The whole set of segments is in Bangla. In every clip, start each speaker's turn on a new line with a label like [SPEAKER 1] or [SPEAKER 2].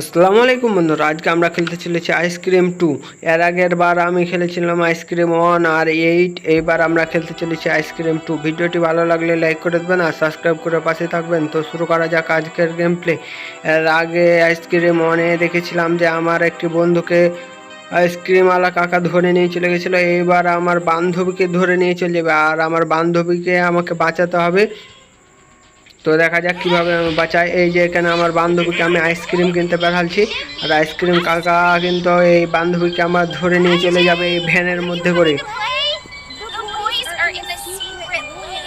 [SPEAKER 1] আসসালামু আলাইকুম বন্ধুরা, আজকে আমরা খেলতে চলেছি আইসক্রিম টু। এর আগের বার আমি খেলেছিলাম আইসক্রিম ওয়ান আর এইট, এইবার আমরা খেলতে চলেছি আইসক্রিম টু। ভিডিওটি ভালো লাগলে লাইক করে দেবেন আর সাবস্ক্রাইব করে পাশে থাকবেন। তো শুরু করা যাক আজকের গেম প্লে এর আগে আইসক্রিম ওয়ানে দেখেছিলাম যে আমার একটি বন্ধুকে আইসক্রিমওয়ালা কাকা ধরে নিয়ে চলে গেছিল, এইবার আমার বান্ধবীকে ধরে নিয়ে চলে যাবে। আর আমার বান্ধবীকে আমাকে বাঁচাতে হবে। তো দেখা যাক কীভাবে বাঁচাই। এই যে এখানে আমার বান্ধবীকে আমি আইসক্রিম কিনতে পাঠাচ্ছি। আর আইসক্রিম কাকা কিন্তু এই বান্ধবীকে আমার ধরে নিয়ে চলে যাবে এই ভ্যানের মধ্যে করে.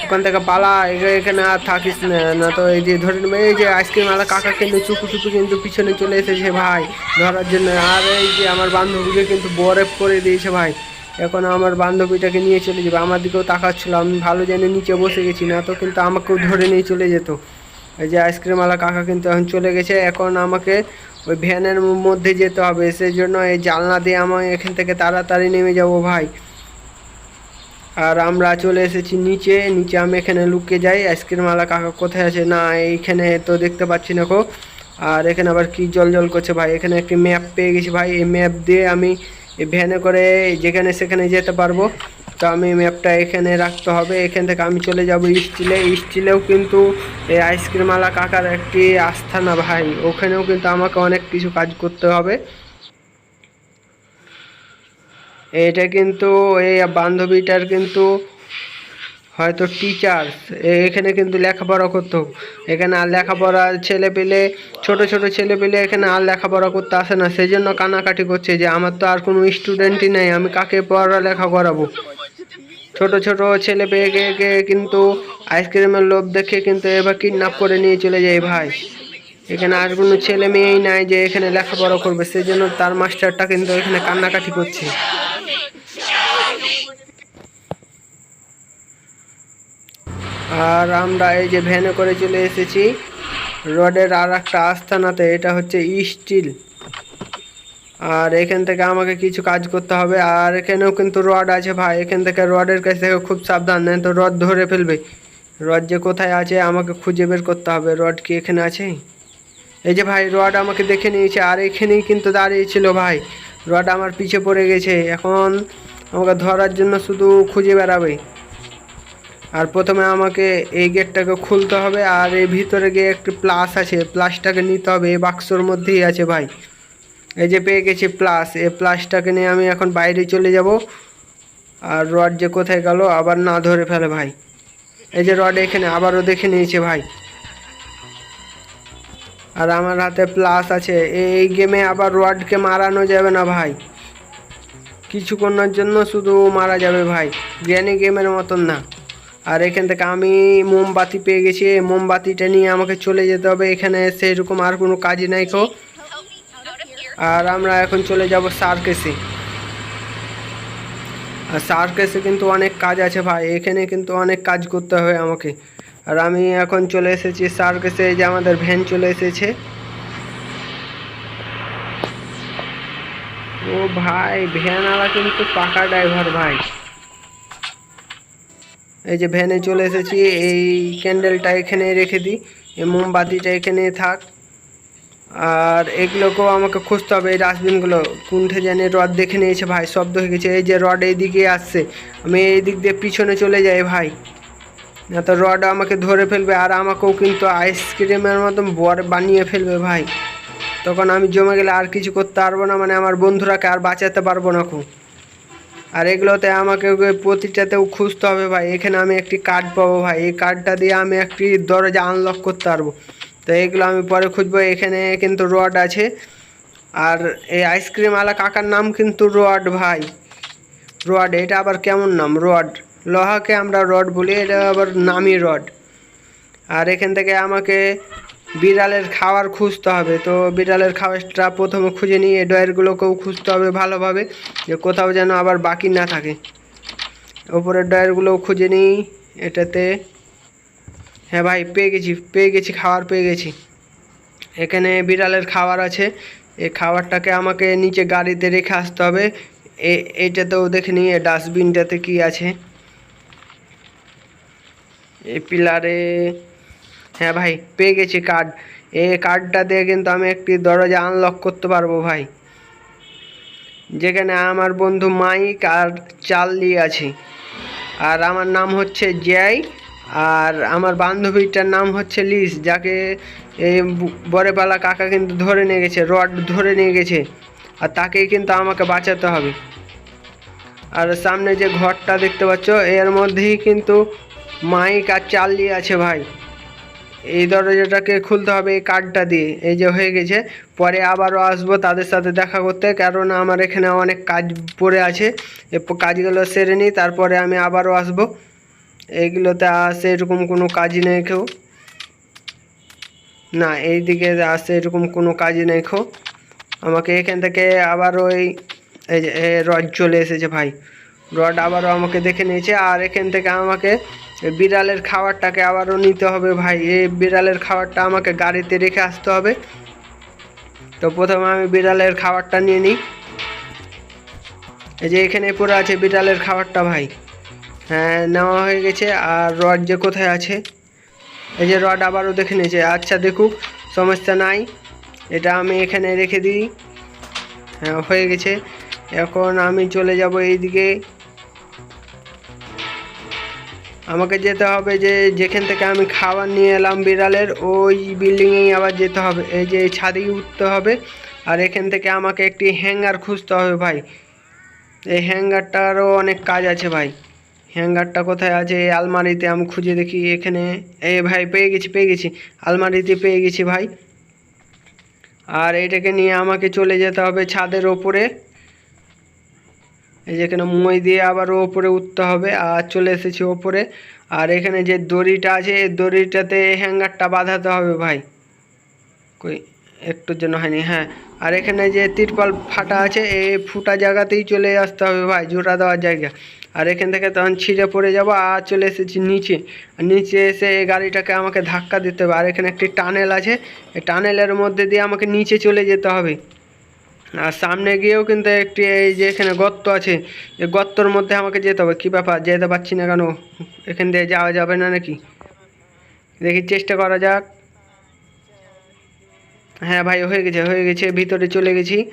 [SPEAKER 1] ওখান থেকে পালা এখানে আর থাকিস না না তো এই যে ধরে নেবে এই যে আইসক্রিম আলা কাকা কিন্তু চুপু চুপু কিন্তু পিছনে চলে এসেছে ভাই, ধরার জন্য। আর এই যে আমার বান্ধবীকে কিন্তু বরফ করে দিয়েছে ভাই। এখন আমার বান্ধবীটাকে নিয়ে চলে যাবে। আমার দিকেও তাকাচ্ছিল, আমি ভালো জেনে নিচে বসে গেছি না তো, কিন্তু আমাকেও ধরে নিয়ে চলে যেত। এই যে আইসক্রিমওয়ালা কাকা কিন্তু এখন চলে গেছে, এখন আমাকে ওই ভ্যানের মধ্যে যেতে হবে। সেই জন্য এই জানলা দিয়ে আমি এখান থেকে তাড়াতাড়ি নেমে যাব ভাই। আর আমরা চলে এসেছি নিচে নিচে আমি এখানে লুকিয়ে যাই। আইসক্রিমওয়ালা কাকা কোথায় আছে? না, এইখানে তো দেখতে পাচ্ছি না কো আর এখানে আবার কি জল জল করছে ভাই? এখানে একটি ম্যাপ পেয়ে গেছি ভাই। এই ম্যাপ দিয়ে আমি এই ভ্যানে করে যেখানে সেখানে যেতে পারব। তো আমি ম্যাপটা এখানে রাখতে হবে। এখান থেকে আমি চলে যাব স্টিলে। স্টিলেও কিন্তু এই আইসক্রিমওয়ালা কাকার একটি আস্থানা ভাই। ওখানেও কিন্তু আমাকে অনেক কিছু কাজ করতে হবে। এটা কিন্তু এই বান্ধবীটার কিন্তু হয়তো টিচার এখানে কিন্তু লেখাপড়া করতো। এখানে আর লেখাপড়া ছেলে পেলে, ছোট ছোট ছেলে পেলে এখানে আর লেখাপড়া করতে আসে না। সেই জন্য কানাকাটি করছে যে, আমার তো আর কোনো স্টুডেন্টই নেই, আমি কাকে পড়ালেখা করাবো? ছোট ছোট ছেলে পেয়ে পেয়েকে কিন্তু আইসক্রিমের লোভ দেখে কিন্তু এবার কিডন্যাপ করে নিয়ে চলে যায় ভাই, এখানে আর কোনো ছেলে মেয়েই নাই যে এখানে লেখাপড়া করবে। সেই জন্য তার মাস্টারটা কিন্তু এখানে কান্নাকাটি করছে। আর আমরা এই যে ভ্যানে করে চলে এসেছি। রডের আর একটা আস্থানাতে এটা হচ্ছে স্টিল আর এখান থেকে আমাকে কিছু কাজ করতে হবে। আর এখানেও কিন্তু রড আছে ভাই। এখান থেকে রডের কাছ থেকে খুব সাবধান, নেই তো রড ধরে ফেলবে। রড যে কোথায় আছে, আমাকে খুঁজে বের করতে হবে। রড কি এখানে আছে? এই যে ভাই রড আমাকে দেখে নিয়েছে। আর এখানেই কিন্তু দাঁড়িয়েছিল ভাই। রড আমার পিছে পড়ে গেছে। এখন আমাকে ধরার জন্য শুধু খুঁজে বেড়াবে। আর প্রথমে আমাকে এই গেটটাকে খুলতে হবে আর এই ভিতরে গিয়ে একটি প্লাস আছে, প্লাসটাকে নিতে হবে, এই বাক্সর মধ্যেই আছে ভাই। এই যে পেয়ে গেছি প্লাস, এই প্লাসটাকে নিয়ে আমি এখন বাইরে চলে যাব। আর রড যে কোথায় গেল আবার না ধরে ফেলে ভাই। এই যে রড এখানে আবারও দেখে নিয়েছে ভাই। আর আমার হাতে প্লাস আছে, এই গেমে আবার রডকে মারানো যাবে না ভাই। কিছুক্ষণের জন্য শুধু মারা যাবে ভাই, জ্ঞানী গেমের মতন না। আর এখান থেকে আমি মোমবাতি পেয়ে গেছি। এই মোমবাতিটা নিয়ে আমাকে চলে যেতে হবে। এখানে সেরকম আর কোনো কাজই নাই
[SPEAKER 2] here.
[SPEAKER 1] আর আমরা এখন চলে যাব সার্কেসে। আর সার্কেসে কিন্তু অনেক কাজ আছে ভাই। এখানে কিন্তু অনেক কাজ করতে হবে আমাকে। আর আমি এখন চলে এসেছি সার্কেসে। যে আমাদের ভ্যান চলে এসেছে। ও ভাই, ভ্যানওয়ালা কিন্তু পাকা ড্রাইভার ভাই। এই যে ভ্যানে চলে এসেছি, এই ক্যান্ডেলটা এখানে রেখে দিই, এই মোমবাতিটা এখানে থাক। আর এগুলোকেও আমাকে খুঁজতে হবে, এই ডাস্টবিনগুলো। কুণ্ঠে জানি রড দেখে নিয়েছে ভাই, শব্দ হয়ে গেছে, এই যে রড এইদিকে আসছে। আমি এই দিক দিয়ে পিছনে চলে যাই ভাই। না তো রড আমাকে ধরে ফেলবে, আর আমাকেও কিন্তু আইসক্রিমের মতন বর বানিয়ে ফেলবে ভাই। তখন আমি জমে গেলে আর কিছু করতে পারব না মানে আমার বন্ধুরাকে আর বাঁচাতে পারব না খুব। আর এগুলোতে আমাকে প্রতিটাতেও খুঁজতে হবে ভাই। এখানে আমি একটি কার্ড পাবো ভাই। এই কার্ডটা দিয়ে আমি একটি দরজা আনলক করতে পারব। তো এগুলো আমি পরে খুঁজবো। এখানে কিন্তু রড আছে। আর এই আইসক্রিম আলা কাকার নাম কিন্তু রড ভাই। রড এটা আবার কেমন নাম? রড লোহাকে আমরা রড বলি, এটা আবার নামই রড আর এখান থেকে আমাকে বিড়ালের খাবার খুঁজতে হবে। তো বিড়ালের খাবারটা প্রথমে খুঁজে নিয়ে ডয়ারগুলোকেও খুঁজতে হবে ভালোভাবে, যে কোথাও যেন আবার বাকি না থাকে। ওপরের ডয়ারগুলোও খুঁজে নিই, এটাতে হ্যাঁ ভাই, পেয়ে গেছি পেয়ে গেছি খাবার পেয়ে গেছি। এখানে বিড়ালের খাবার আছে, এই খাবারটাকে আমাকে নিচে গাড়িতে রেখে আসতে হবে। এইটাতেও দেখে নিই ডাস্টবিনটাতে কি আছে। এই পিলারে হ্যাঁ ভাই, পেয়ে গেছি কার্ড এই কার্ডটা দিয়ে কিন্তু আমি একটি দরজা আনলক করতে পারব ভাই। যেখানে আমার বন্ধু মাইক আর চার্লি আছে। আর আমার নাম হচ্ছে জয় আর আমার বান্ধবীটার নাম হচ্ছে লিস, যাকে বরেপালা কাকা কিন্তু ধরে নিয়ে গেছে, রড ধরে নিয়ে গেছে। আর তাকেই কিন্তু আমাকে বাঁচাতে হবে। আর সামনে যে ঘরটা দেখতে পাচ্ছ, এর মধ্যেই কিন্তু মাইক আর চার্লি আছে ভাই। এই দরজাটাকে খুলতে হবে এই কার্ডটা দিয়ে। এই যে হয়ে গেছে। পরে আবারও আসব তাদের সাথে দেখা করতে কারণ আমার এখানে অনেক কাজ পড়ে আছে। কাজগুলো সেরে নিই, তারপরে আমি আবারও আসব। এইগুলোতে আসে এরকম কোনো কাজই নেই কেউ। না এই দিকে আসে এরকম কোনো কাজই নেই খো আমাকে এখান থেকে আবার ওই রড চলে এসেছে ভাই। রড আবারও আমাকে দেখে নিয়েছে, আর এখান থেকে আমাকে বিড়ালের খাবারটাকে আবারও নিতে হবে ভাই। এই বিড়ালের খাবারটা আমাকে গাড়িতে রেখে আসতে হবে। তো প্রথমে আমি বিড়ালের খাবারটা নিয়ে নিই। এই যে এখানে পড়ে আছে বিড়ালের খাবারটা ভাই। হ্যাঁ নেওয়া হয়ে গেছে। আর রড যে কোথায় আছে? এই যে রড আবারও দেখে নিয়েছে। আচ্ছা দেখুক, সমস্যা নাই। এটা আমি এখানে রেখে দিই। হ্যাঁ হয়ে গেছে। এখন আমি চলে যাব এইদিকে। আমাকে যেতে হবে যে যেখান থেকে আমি খাবার নিয়ে এলাম বিড়ালের, ওই বিল্ডিংয়েই আবার যেতে হবে। এই যে ছাদেই উঠতে হবে আর এখান থেকে আমাকে একটি হ্যাঙ্গার খুঁজতে হবে ভাই। এই হ্যাঙ্গারটারও অনেক কাজ আছে ভাই। হ্যাঙ্গারটা কোথায় আছে? এই আলমারিতে আমি খুঁজে দেখি এখানে। এই ভাই, পেয়ে গেছি পেয়ে গেছি। আলমারিতে পেয়ে গেছি ভাই। আর এটাকে নিয়ে আমাকে চলে যেতে হবে ছাদের ওপরে। এই যেখানে মই দিয়ে আবার ওপরে উঠতে হবে, আর চলে এসেছি ওপরে। আর এখানে যে দড়িটা আছে, এই দড়িটাতে হ্যাঙ্গারটা বাঁধাতে হবে ভাই। কই, একটুর জন্য হয়নি হ্যাঁ। আর এখানে যে তিরপাল ফাটা আছে, এই ফুটা জায়গাতেই চলে আসতে হবে ভাই, জোড়া দেওয়ার জায়গা। আর এখান থেকে তখন ছিঁড়ে পড়ে যাব, আর চলে এসেছি নিচে। আর নিচে এসে এই গাড়িটাকে আমাকে ধাক্কা দিতে হবে। আর এখানে একটি টানেল আছে, এই টানেলের মধ্যে দিয়ে আমাকে নিচে চলে যেতে হবে। আর সামনে গিয়েও কিন্তু একটি এই যে এখানে গর্ত আছে, এই গর্তর মধ্যে আমাকে যেতে হবে। কী ব্যাপার? যেতে পারছি না কেন? এখান দিয়ে যাওয়া যাবে না নাকি? দেখি, চেষ্টা করা যাক। হ্যাঁ ভাই, হয়ে গেছে হয়ে গেছে, ভিতরে চলে গেছি।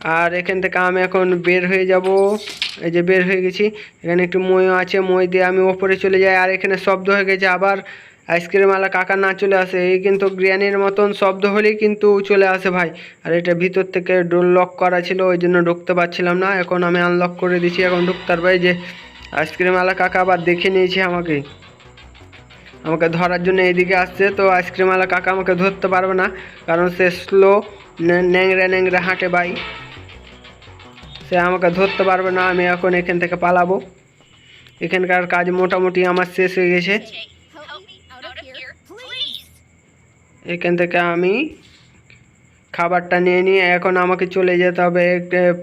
[SPEAKER 1] আর এখান থেকে আমি এখন বের হয়ে যাব। এই যে বের হয়ে গেছি। এখানে একটু মই আছে মই দিয়ে আমি ওপরে চলে যাই। আর এখানে শব্দ হয়ে গেছে আবার। আইসক্রিমওয়ালা কাকা না চলে আসে, এই কিন্তু গ্রিয়ানির মতন শব্দ হলেই কিন্তু চলে আসে ভাই। আর এটা ভিতর থেকে ডোর লক করা ছিল, ওই জন্য ঢুকতে পারছিলাম না। এখন আমি আনলক করে দিয়েছি এখন ঢুকতে পারবে এই যে আইসক্রিমওয়ালা কাকা আবার দেখে নিয়েছে আমাকে। আমাকে ধরার জন্য এদিকে আসছে, তো আইসক্রিমওয়ালা কাকা আমাকে ধরতে পারবে না, কারণ সে স্লো ন্যাংরা ন্যাংরা হাঁটে ভাই। সে আমাকে ধরতে পারবে না, আমি এখন এখান থেকে পালাবো। এখানকার কাজ মোটামুটি আমার শেষ হয়ে গেছে। এখান থেকে আমি খাবারটা নিয়ে নিয়ে এখন আমাকে চলে যেতে হবে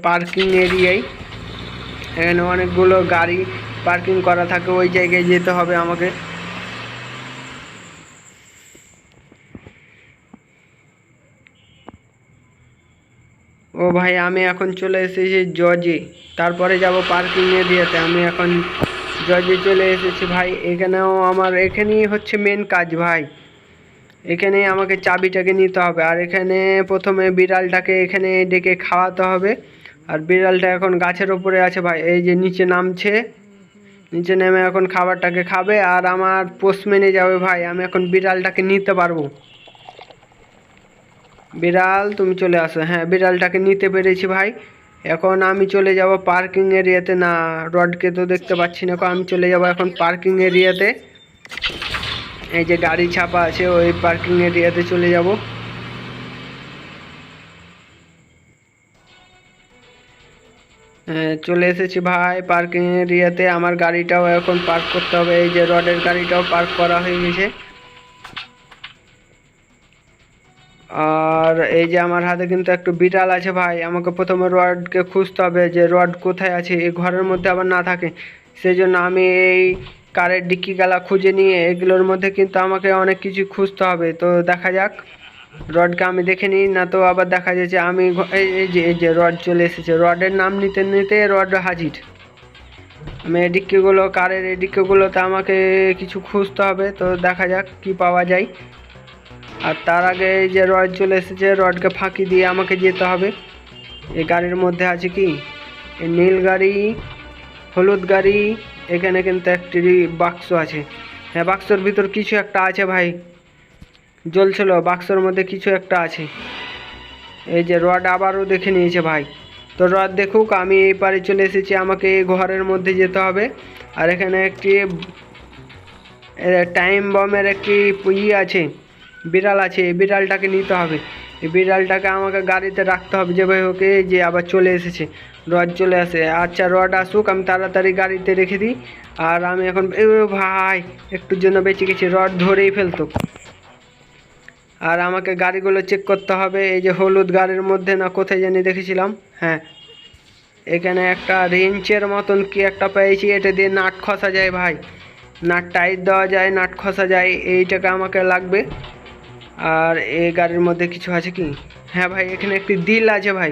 [SPEAKER 1] পার্কিং এরিয়ায় এখানে অনেকগুলো গাড়ি পার্কিং করা থাকে, ওই জায়গায় যেতে হবে আমাকে। ও ভাই, আমি এখন চলে এসেছি জজে। তারপরে যাব পার্কিং এরিয়াতে আমি এখন জজে চলে এসেছি ভাই। এখানেও আমার, এখানেই হচ্ছে মেন কাজ ভাই। এখানে আমাকে চাবিটাকে নিতে হবে। আর এখানে প্রথমে বিড়ালটাকে এখানে ডেকে খাওয়াতে হবে। আর বিড়ালটা এখন গাছের ওপরে আছে ভাই। এই যে নিচে নামছে। নিচে নেমে এখন খাবারটাকে খাবে। আর আমার পোস্টম্যানে যাবে ভাই। আমি এখন বিড়ালটাকে নিতে পারব। বিড়াল, তুমি চলে আসো। হ্যাঁ বিড়ালটাকে নিতে পেরেছি ভাই। এখন আমি চলে যাব পার্কিং এরিয়াতে। না, রডকে তো দেখতে পাচ্ছি না। আমি চলে যাব এখন পার্কিং এরিয়াতে। এই যে গাড়ি ছাপা আছে, ওই পার্কিং এরিয়াতে চলে যাব। চলে এসেছি ভাই পার্কিং এরিয়াতে। আমার গাড়িটাও এখন পার্ক করতে হবে। এই যে রডের গাড়িটাও পার্ক করা হয়ে গেছে। আর এই যে আমার হাতে কিন্তু একটু বিড়াল আছে ভাই। আমাকে প্রথমে রডকে খুঁজতে হবে যে রড কোথায় আছে। এই ঘরের মধ্যে আবার না থাকে। সেই জন্য আমি এই কারের ডিক্কি গালা খুঁজে নিয়ে এগুলোর মধ্যে কিন্তু আমাকে অনেক কিছু খুঁজতে হবে। তো দেখা যাক। রডকে আমি দেখে নিই, না তো আবার দেখা যাচ্ছে আমি এই যে এই যে রড চলে এসেছে। রডের নাম নিতে নিতে রড হাজির। আমি এই ডিক্কিগুলো, কারের এই আমাকে কিছু খুঁজতে হবে। তো দেখা যাক কি পাওয়া যায়। আর তার আগে এই যে রড চলে এসেছে, রডকে ফাঁকি দিয়ে আমাকে যেতে হবে। এই গাড়ির মধ্যে আছে কি? নীল গাড়ি হলুদ গাড়ি, এখানে কিন্তু একটি বাক্স আছে। হ্যাঁ বাক্সর ভিতর কিছু একটা আছে ভাই। জ্বলছিল বাক্সর মধ্যে কিছু একটা আছে। এই যে রড আবারও দেখে নিয়েছে ভাই। তো রড দেখুক, আমি এই পারে চলে এসেছি, আমাকে ঘরের মধ্যে যেতে হবে। আর এখানে একটি টাইম বমের একটি ই আছে, বিড়াল আছে, এই বিড়ালটাকে নিতে হবে। এই বিড়ালটাকে আমাকে গাড়িতে রাখতে হবে যেভাবে হোক এই যে আবার চলে এসেছে। রড চলে আসে। আচ্ছা রড আসুক, আমি তাড়াতাড়ি গাড়িতে রেখে দিই। আর আমি এখন ভাই, একটুর জন্য বেঁচে গেছি, রড ধরেই ফেলতো। আর আমাকে গাড়িগুলো চেক করতে হবে, এই যে হলুদ গাড়ির মধ্যে না কোথায় জানি দেখেছিলাম। হ্যাঁ এখানে একটা রেঞ্চের মতন কি একটা পেয়েছি, এটা দিয়ে নাট খসা যায় ভাই। নাট টাইট দেওয়া যায়, নাট খসা যায়, এইটাকে আমাকে লাগবে। আর এই গাড়ির মধ্যে কিছু আছে কি? হ্যাঁ ভাই, এখানে একটি দিল আছে ভাই।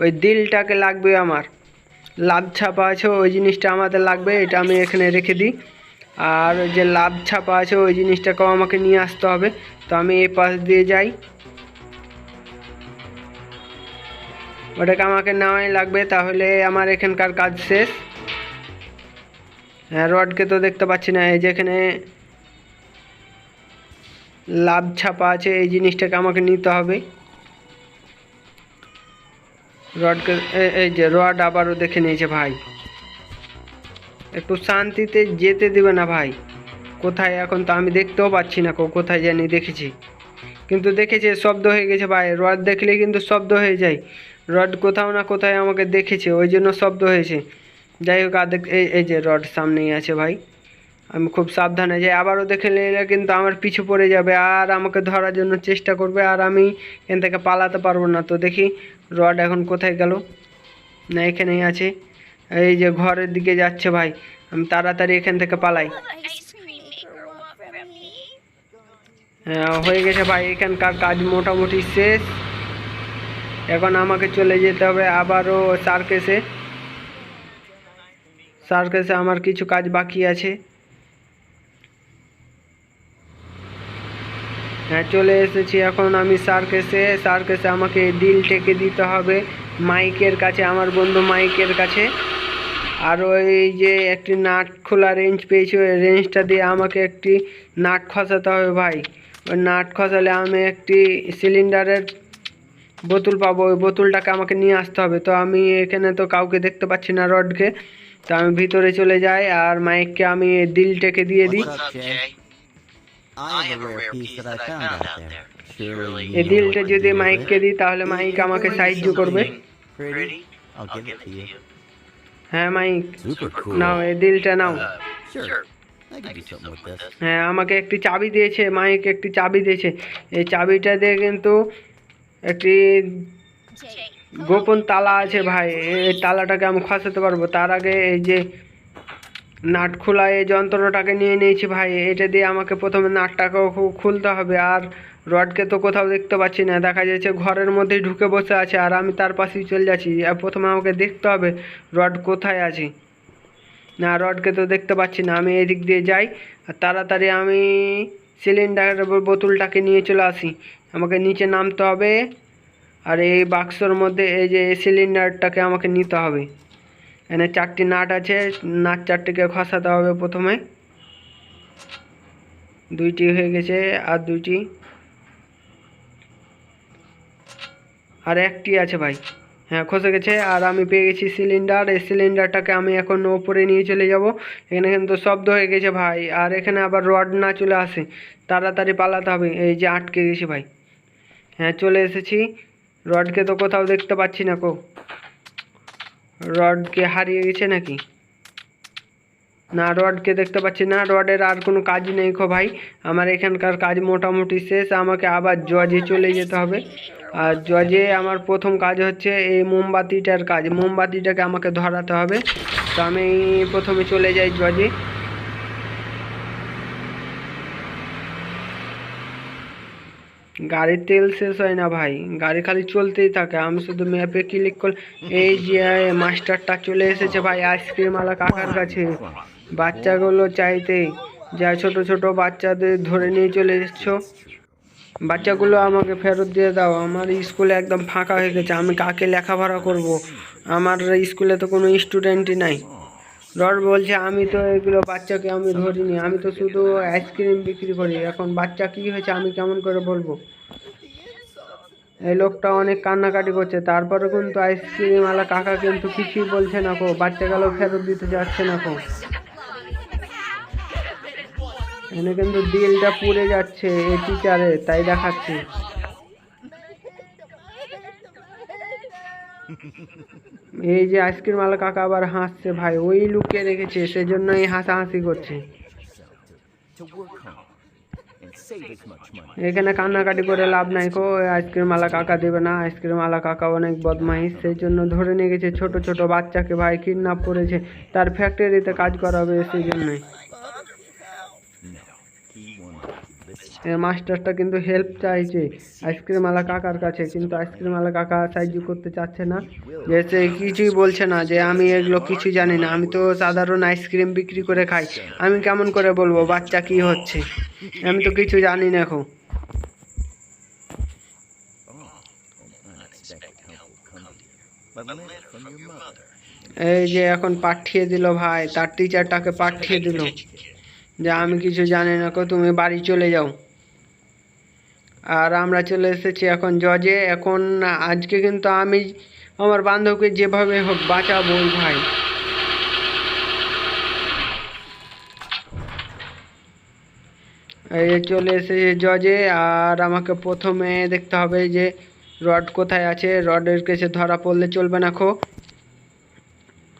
[SPEAKER 1] ওই দিলটাকে লাগবে আমার। লাভ ছাপা আছে ওই জিনিসটা আমাদের লাগবে, এটা আমি এখানে রেখে দিই। আর যে লাভ ছাপা আছে ওই জিনিসটাকেও আমাকে নিয়ে আসতে হবে। তো আমি এই পাশ দিয়ে যাই। ওটাকে আমাকে নেওয়াই লাগবে, তাহলে আমার এখানকার কাজ শেষ। হ্যাঁ রডকে তো দেখতে পাচ্ছি না, এই যে এখানে লাভ ছাপা আছে, এই জিনিসটাকে আমাকে নিতে হবে। রডকে এই যে রড আবারও দেখে নিয়েছে ভাই। একটু শান্তিতে যেতে দেবে না ভাই। কোথায় এখন তো আমি দেখতেও পাচ্ছি না, কো- কোথায় জানি দেখেছি। কিন্তু দেখেছে, শব্দ হয়ে গেছে ভাই। রড দেখলে কিন্তু শব্দ হয়ে যায়। রড কোথাও না কোথায় আমাকে দেখেছে, ওই জন্য শব্দ হয়েছে। যাই হোক এই এই যে রড সামনেই আছে ভাই। আমি খুব সাবধানে যাই। আবারও দেখে নিলে কিন্তু আমার পিছু পড়ে যাবে আর আমাকে ধরার জন্য চেষ্টা করবে আর আমি এখান থেকে পালাতে পারব না। তো দেখি রড এখন কোথায় গেল? না এখানেই আছে। এই যে ঘরের দিকে যাচ্ছে ভাই। আমি তাড়াতাড়ি এখান থেকে পালাই? হ্যাঁ, হয়ে গেছে ভাই। এখানকার কাজ মোটামুটি শেষ। এখন আমাকে চলে যেতে হবে আবারও সার্কেসে সার্কেসে আমার কিছু কাজ বাকি আছে। হ্যাঁ চলে এসেছি এখন আমি সার্কেসে। সার্কেসে আমাকে দিল টেকে দিতে হবে মাইকের কাছে, আমার বন্ধু মাইকের কাছে। আর ওই যে একটি নাট খোলা রেঞ্জ পেয়েছি, ওই রেঞ্জটা দিয়ে আমাকে একটি নাট খসাতে হবে ভাই। ওই নাট খসালে আমি একটি সিলিন্ডারের বোতল পাবো, ওই বোতলটাকে আমাকে নিয়ে আসতে হবে। তো আমি এখানে তো কাউকে দেখতে পাচ্ছি না রডকে। তো আমি ভিতরে চলে যাই আর মাইককে আমি দিলটাকে দিয়ে দিই। এই দিলটা যদি মাইককে দিই তাহলে মাইক আমাকে সাহায্য করবে. হ্যাঁ মাইক নাও এই দিলটা নাও. হ্যাঁ আমাকে একটি চাবি দিয়েছে মাইক একটি চাবি দিয়েছে। এই চাবিটা দিয়ে কিন্তু একটি গোপন তালা আছে ভাই। এই তালাটাকে আমি খসাতে পারব। তার আগে এই যে নাট খোলা, এই যন্ত্রটাকে নিয়ে নিয়েছি ভাই। এটা দিয়ে আমাকে প্রথমে নাটটাকেও খু- খুলতে হবে। আর রডকে তো কোথাও দেখতে পাচ্ছি না। দেখা যাচ্ছে ঘরের মধ্যেই ঢুকে বসে আছে আর আমি তার পাশেই চলে যাচ্ছি। প্রথমে আমাকে দেখতে হবে রড কোথায় আছে। না, রডকে তো দেখতে পাচ্ছি না। আমি এদিক দিয়ে যাই। আর তাড়াতাড়ি আমি সিলিন্ডার বোতলটাকে নিয়ে চলে আসি। আমাকে নিচে নামতে হবে। আর এই বাক্সর মধ্যে এই যে সিলিন্ডারটাকে আমাকে নিতে হবে। এখানে চারটি নাট আছে, নাট চারটিকে খসাতে হবে প্রথমে। দুইটি হয়ে গেছে আর দুইটি। আর একটি আছে ভাই। হ্যাঁ খসে গেছে আর আমি পেয়ে গেছি সিলিন্ডার। এই সিলিন্ডারটাকে আমি এখন ওপরে নিয়ে চলে যাব। এখানে কিন্তু শব্দ হয়ে গেছে ভাই। আর এখানে আবার রড না চলে আসে। তাড়াতাড়ি পালাতে হবে। এই যে আটকে গেছি ভাই। হ্যাঁ চলে এসেছি। রডকে তো কোথাও দেখতে পাচ্ছি না কো। রডকে হারিয়ে গেছে নাকি? না, রডকে দেখতে পাচ্ছি না। রডের আর কোনো কাজ নেই খো ভাই। আমার এখানকার কাজ মোটামুটি শেষ। আমাকে আবার জজে চলে যেতে হবে। আর জজে আমার প্রথম কাজ হচ্ছে এই মোমবাতিটার কাজ। মোমবাতিটাকে আমাকে ধরাতে হবে। তো আমি প্রথমে চলে যাই জজে গাড়ির তেল শেষ হয় না ভাই। গাড়ি খালি চলতেই থাকে। আমি শুধু ম্যাপে ক্লিক কর এই যে মাস্টারটা চলে এসেছে ভাই আইসক্রিম আলা কাকার কাছে। বাচ্চাগুলো চাইতে যা ছোট ছোট বাচ্চাদের ধরে নিয়ে চলে এসছো। বাচ্চাগুলো আমাকে ফেরত দিয়ে দাও। আমার স্কুলে একদম ফাঁকা হয়ে গেছে। আমি কাকে লেখাপড়া করব? আমার স্কুলে তো কোনো স্টুডেন্টই নাই। রড বলছে, আমি তো এগুলো বাচ্চাকে আমি ধরিনি, আমি তো শুধু আইসক্রিম বিক্রি করি। এখন বাচ্চা কী হয়েছে আমি কেমন করে বলব? এই লোকটা অনেক কান্নাকাটি করছে, তারপরে কিন্তু আইসক্রিম আলা কাকা কিন্তু কিছুই বলছে না কো বাচ্চাগুলো ফেরত দিতে যাচ্ছে না কো। এখানে কিন্তু দিলটা পুড়ে যাচ্ছে এই টিচারে তাই দেখাচ্ছে। এই যে আইসক্রিম আলো কাকা আবার হাসছে, ভাই। ওই লুকে রেখেছে সেজন্য এই হাসাহাসি করছে. এখানে কান্নাকাটি করে লাভ নাই কো আইসক্রিম আলা কাকা দেবে না, আইসক্রিম আলা কাকা অনেক বদমাইশ সেই জন্য ধরে নিয়ে গেছে ছোট ছোট বাচ্চাকে, ভাই কিডন্যাপ করেছে। তার ফ্যাক্টরিতে কাজ করাবে সেই জন্যই মাস্টারটা কিন্তু হেল্প চাইছে। আইসক্রিম আলা কাকার কাছে, কিন্তু আইসক্রিম আলা কাকা সাহায্য করতে চাচ্ছে না। যে সে কিছুই বলছে না, যে আমি এগুলো কিছু জানি না। আমি তো সাধারণ আইসক্রিম বিক্রি করে খাই। আমি কেমন করে বলব, বাচ্চা কি হচ্ছে? আমি তো কিছু জানি না এখন. এই যে এখন পাঠিয়ে দিল ভাই, তার টিচারটাকে পাঠিয়ে দিল। যে আমি কিছু জানি না তুমি বাড়ি চলে যাও। আর আমরা চলে এসেছি এখন জজে। এখন আজকে কিন্তু আমি আমার বান্ধবকে যেভাবে হোক বাঁচাবো ভাই। এই চলে এসেছে জজে, আর আমাকে প্রথমে দেখতে হবে যে রড কোথায় আছে। রডের কাছে ধরা পড়লে চলবে না খো।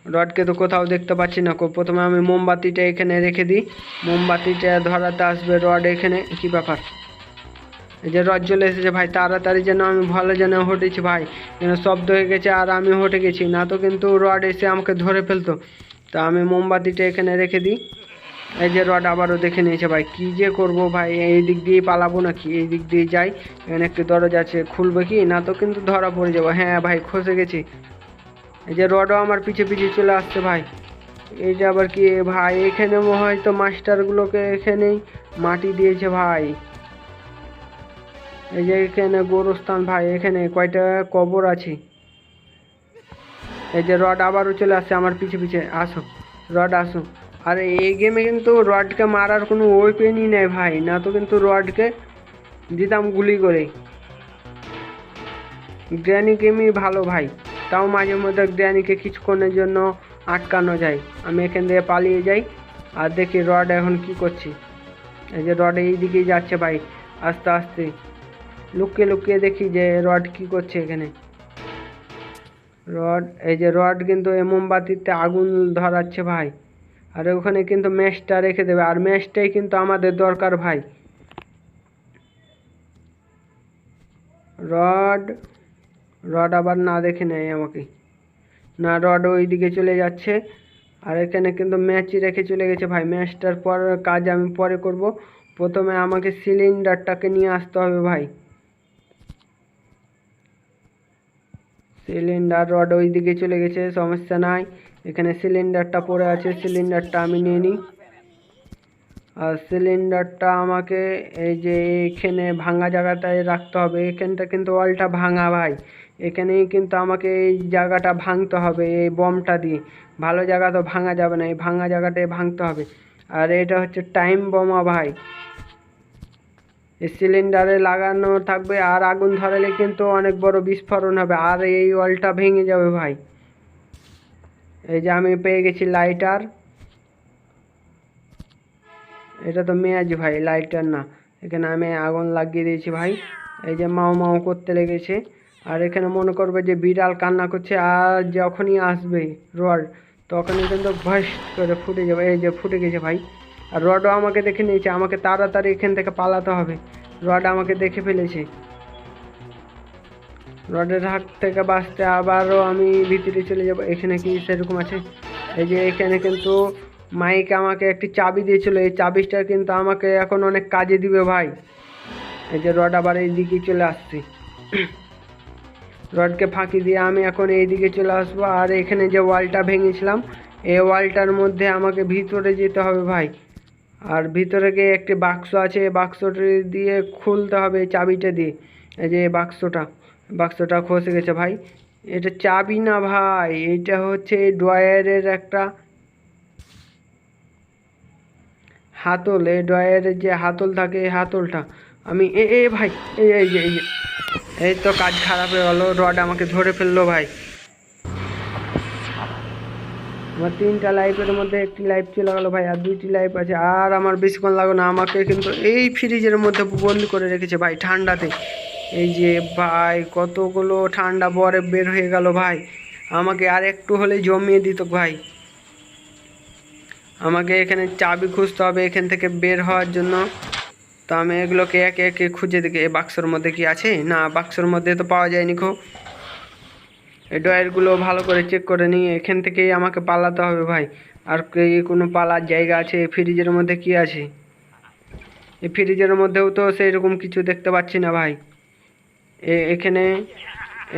[SPEAKER 1] রডকে তো কোথাও দেখতে পাচ্ছি না কো প্রথমে আমি মোমবাতিটা এখানে রেখে দিই। মোমবাতিটা ধরাতে আসবে রড এখানে। কি ব্যাপার? যে রড চলে এসেছে ভাই, তাড়াতাড়ি যেন আমি ভালো যেন হটেছি ভাই। যেন শব্দ হয়ে গেছে আর আমি হটে গেছি, না তো কিন্তু রড এসে আমাকে ধরে ফেলতো। তা আমি মোমবাতিটা এখানে রেখে দিই। এই যে রড আবারও দেখে নিয়েছে ভাই, কি যে করব ভাই, এই দিক দিয়ে পালাবো নাকি? এই দিক দিয়ে যাই। এখানে একটি দরজা আছে, খুলবে কি? না তো কিন্তু ধরা পড়ে যাব। হ্যাঁ ভাই, খসে গেছি। এই যে রডও আমার পিছে পিছে চলে আসছে ভাই। এই যে আবার কি? ভাই, এখানে হয়তো মাস্টারগুলোকে এখানেই মাটি দিয়েছে ভাই। এই যে এখানে গোরস্থান ভাই, এখানে কয়টা কবর আছে? এই যে রড আবারও চলে আসছে আমার পিছে পিছে, আসো, রড আসো। আর এই গেমে কিন্তু রডকে মারার কোনো ওয়েপেনই নেই ভাই, না তো কিন্তু রডকে দিতাম গুলি করে। গ্র্যানি গেমই ভালো ভাই, তাও মাঝে মধ্যে গ্র্যানিকে কিছুক্ষণের জন্য আটকানো যায়। আমি এখান থেকে পালিয়ে যাই আর দেখি রড এখন কি করছে। এই যে রড এই দিকেই যাচ্ছে ভাই, আস্তে আস্তে। লুকিয়ে লুকিয়ে দেখি যে রড কি করছে এখানে। রড, এই যে রড কিন্তু এই মোমবাতিতে আগুন ধরাচ্ছে ভাই। আর ওখানে কিন্তু ম্যাচটা রেখে দেবে। আর ম্যাচটাই কিন্তু আমাদের দরকার ভাই। রড রড আবার না দেখে নেয় আমাকে। না, রড ওই দিকে চলে যাচ্ছে। আর এখানে কিন্তু ম্যাচই রেখে চলে গেছে ভাই। ম্যাচটার পর কাজ আমি পরে করব। প্রথমে আমাকে সিলিন্ডারটাকে নিয়ে আসতে হবে ভাই। সিলিন্ডার রড ওই দিকে চলে গেছে, সমস্যা নাই। এখানে সিলিন্ডারটা পড়ে আছে, সিলিন্ডারটা আমি নিয়ে নিই। আর সিলিন্ডারটা আমাকে এই যে এখানে ভাঙা জায়গাটায় রাখতে হবে। এখানটা কিন্তু ওয়ালটা ভাঙা ভাই। এখানেই কিন্তু আমাকে এই জায়গাটা ভাঙতে হবে, এই বমটা দিয়ে। ভালো জায়গা তো ভাঙা যাবে না, এই ভাঙা জায়গাটায় ভাঙতে হবে। আর এটা হচ্ছে টাইম বোমা ভাই। সিলিন্ডারে লাগানো থাকবে আর আগুন ধরালে কিন্তু অনেক বড় বিস্ফোরণ হবে। আর এই ওয়ালটা ভেঙে যাবে ভাই। এই যে আমি পেয়ে গেছি লাইটার। এটা তো মেয়াজ ভাই, লাইটার না। এখানে আমি আগুন লাগিয়ে দিয়েছি ভাই। এই যে মাও মাও করতে লেগেছে। আর এখানে মনে করবে যে বিড়াল কান্না করছে আর যখনই আসবে রড তখনই কিন্তু ভস করে ফুটে যাবে। এই যে ফুটে গেছে ভাই। আর রডও আমাকে দেখে নিয়েছে, আমাকে তাড়াতাড়ি এখান থেকে পালাতে হবে। রড আমাকে দেখে ফেলেছে। রডের হাত থেকে বাঁচতে আবারও আমি ভিতরে চলে যাব। এখানে কি সেরকম আছে? এই যে এখানে কিন্তু মাইক আমাকে একটি চাবি দিয়েছিল। এই চাবিটা কিন্তু আমাকে এখন অনেক কাজে দিবে ভাই। এই যে রড আবার এই দিকে চলে আসছে। রডকে ফাঁকি দিয়ে আমি এখন এই দিকে চলে আসব। আর এখানে যে ওয়ালটা ভেঙেছিলাম, এই ওয়ালটার মধ্যে আমাকে ভিতরে যেতে হবে ভাই। আর ভিতরে গিয়ে একটি বাক্স আছে বাক্সটি দিয়ে খুলতে হবে চাবিটা দিয়ে। এই যে বাক্সটা বাক্সটা খসে গেছে ভাই। এটা চাবি না ভাই, এটা হচ্ছে ড্রয়ারের একটা হাতল। এই ড্রয়ারের যে হাতল থাকে, এই হাতলটা। আমি এ এ ভাই, এই এই যে, এই তো কাজ খারাপ হয়ে গেলো, রড আমাকে ধরে ফেলল ভাই। আমার তিনটা লাইফের মধ্যে একটি লাইফ চলে গেলো ভাই, আর দুইটি লাইফ আছে। আর আমার বেশিক্ষণ লাগবে না, আমাকে কিন্তু এই ফ্রিজের মধ্যে বন্দি করে রেখেছে ভাই, ঠান্ডাতে। এই যে ভাই, কতগুলো ঠান্ডা বরফ বের হয়ে গেল ভাই। আমাকে আর একটু হলে জমিয়ে দিত ভাই। আমাকে এখানে চাবি খুঁজতে হবে এখান থেকে বের হওয়ার জন্য। তো আমি এগুলোকে একে একে খুঁজে দেখি এই বাক্সর মধ্যে কি আছে? না, বাক্সর মধ্যে তো পাওয়া যায়নি খো এই ডয়ারগুলো ভালো করে চেক করে নিয়ে এখান থেকেই আমাকে পালাতে হবে ভাই। আর কোনো পালার জায়গা আছে? ফ্রিজের মধ্যে কি আছে? এই ফ্রিজের মধ্যেও তো সেই রকম কিছু দেখতে পাচ্ছি না ভাই। এখানে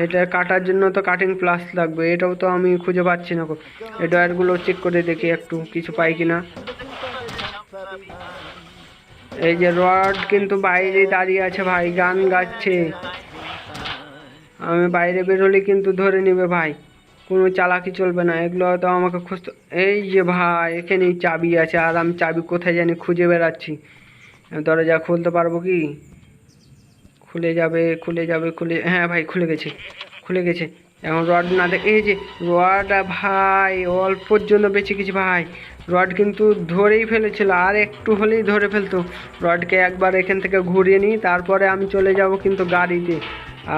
[SPEAKER 1] এটা কাটার জন্য তো কাটিং প্লাস লাগবে। এটাও তো আমি খুঁজে পাচ্ছি না। এই ডয়ারগুলো চেক করে দেখি একটু কিছু পাই কিনা। এই যে রড কিন্তু বাইরে দাঁড়িয়ে আছে ভাই, গান গাচ্ছে। আমি বাইরে বেরোলে কিন্তু ধরে নেবে ভাই। কোনো চালাকি চলবে না, এগুলো তো আমাকে খুঁজতে এই যে ভাই, এখানেই চাবি আছে, আর আমি চাবি কোথায় জানি খুঁজে বেড়াচ্ছি। দরজা খুলতে পারব কি? খুলে যাবে খুলে যাবে, খুলে হ্যাঁ ভাই, খুলে গেছে খুলে গেছে। এখন রড না দেখ এই যে রড ভাই, অল্পর জন্য বেঁচে গেছে ভাই। রড কিন্তু ধরেই ফেলেছিল, আর একটু হলেই ধরে ফেলতো। রডকে একবার এখান থেকে ঘুরিয়ে নিই, তারপরে আমি চলে যাব কিন্তু গাড়িতে।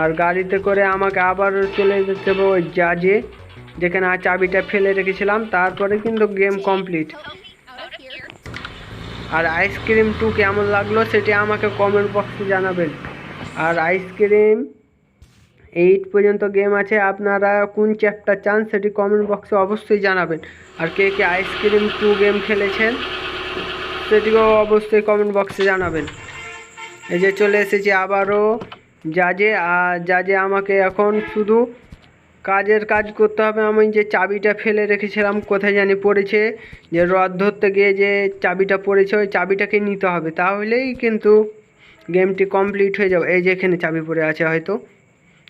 [SPEAKER 1] আর গাড়িতে করে আমাকে আবার চলে যেতে হবে ওই জাজে, যেখানে আর চাবিটা ফেলে রেখেছিলাম। তারপরে কিন্তু গেম কমপ্লিট. আর আইসক্রিম টু কেমন লাগল সেটি আমাকে কমেন্ট বক্সে জানাবেন। আর আইসক্রিম এইট পর্যন্ত গেম আছে, আপনারা কোন চ্যাপ্টার চান সেটি কমেন্ট বক্সে অবশ্যই জানাবেন। আর কে কে আইসক্রিম টু গেম খেলেছেন সেটিও অবশ্যই কমেন্ট বক্সে জানাবেন। এই যে চলে এসেছি আবারও। জাজে জাজে আমাকে এখন শুধু কাজের কাজ করতে হবে। আমি যে চাবিটা ফেলে রেখেছিলাম, কোথায় জানি পড়েছে। যে রথ ধরতে গিয়ে যে চাবিটা পড়েছে, ওই চাবিটাকে নিতে হবে। তাহলেই কিন্তু গেমটি কমপ্লিট হয়ে যাবে। এই যে এখানে চাবি পড়ে আছে হয়তো।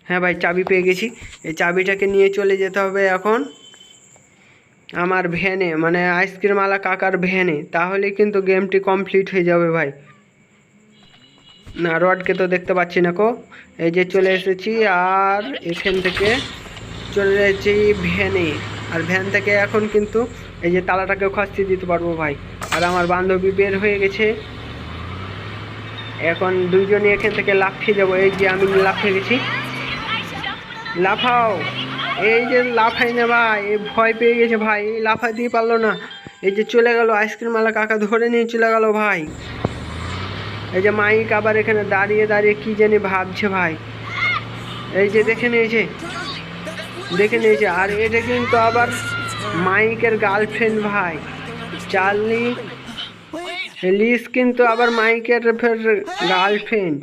[SPEAKER 1] হ্যাঁ ভাই, চাবি পেয়ে গেছি। এই চাবিটাকে নিয়ে চলে যেতে হবে এখন আমার ভ্যানে মানে আইসক্রিম আলা কাকার ভ্যানে। তাহলে কিন্তু গেমটি কমপ্লিট হয়ে যাবে ভাই। না, রডকে তো দেখতে পাচ্ছি না কো। এই যে চলে এসেছি আর এখান থেকে চলে এসেছি ভ্যানে। আর ভ্যান থেকে এখন কিন্তু এই যে তালাটাকে খসতে দিতে পারব ভাই। আর আমার বান্ধবী বের হয়ে গেছে। এখন দুইজনে এখান থেকে লাফিয়ে যাব। এই যে আমি লাফিয়ে গেছি। লাফাও। এই যে লাফাই না ভাই, এই ভয় পেয়ে গেছে ভাই। এই লাফা দিয়ে পারল না। এই যে চলে গেল আলা কাকা ধরে নিয়ে চলে গেল ভাই। এই যে মাইক আবার এখানে দাঁড়িয়ে দাঁড়িয়ে কি জানি ভাবছে ভাই। এই যে দেখে নিয়েছে দেখে নিয়েছে আর এটা কিন্তু আবার মাইকের গার্লফ্রেন্ড ভাই। চার্লি লিস কিন্তু আবার মাইকের ফের গার্লফ্রেন্ড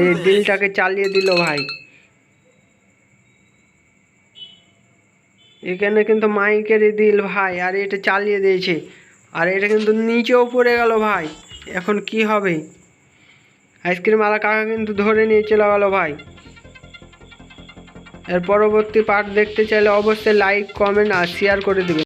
[SPEAKER 1] এই দিলটাকে চালিয়ে দিল ভাই। এখানে কিন্তু মাইকেরই দিল ভাই, আর এটা চালিয়ে দিয়েছে। আর এটা কিন্তু নিচেও পড়ে গেল ভাই। এখন কি হবে? আইসক্রিম আলা কাকা কিন্তু ধরে নিয়ে চলে গেল ভাই। এর পরবর্তী পার্ট দেখতে চাইলে অবশ্যই লাইক কমেন্ট আর শেয়ার করে দেবেন।